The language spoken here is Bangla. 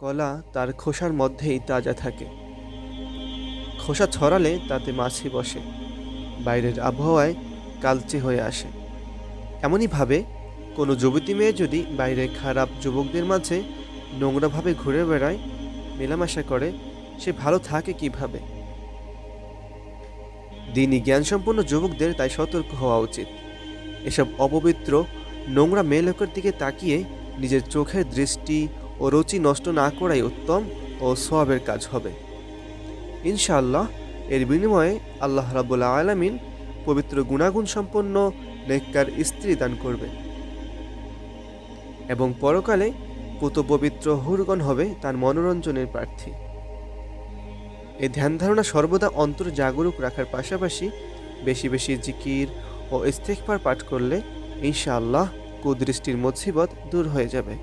কলা তার খোসার মধ্যেই তাজা থাকে। খোসা ছড়ালে তাতে মাছি বসে। বাইরের আবহাওয়ায় কালচে হয়ে আসে। এমনইভাবে কোনো যুবতী মেয়ে যদি বাইরে খারাপ যুবকদের মাঝে নোংরাভাবে ঘুরে বেড়ায়, মেলামেশা করে, সে ভালো থাকে কীভাবে? দিনই জ্ঞানসম্পন্ন যুবকদের তাই সতর্ক হওয়া উচিত। এসব অপবিত্র, নোংরা মেয়ে লোকের দিকে তাকিয়ে নিজের চোখের দৃষ্টি ও রুচি নষ্ট না করাই উত্তম ও সোয়াবের কাজ হবে। ইনশাআল্লাহ, এর বিনিময়ে আল্লাহ রাবুল্লা আলামিন পবিত্র গুণাগুণ সম্পন্ন নেককার স্ত্রী দান করবে এবং পরকালে পুত পবিত্র হুরগণ হবে তার মনোরঞ্জনের প্রার্থী। এই ধ্যান ধারণা সর্বদা অন্তর জাগরুক রাখার পাশাপাশি বেশি বেশি জিকির ও ইস্তেকবার পাঠ করলে ইনশাআল্লাহ কুদৃষ্টির মুসিবত দূর হয়ে যাবে।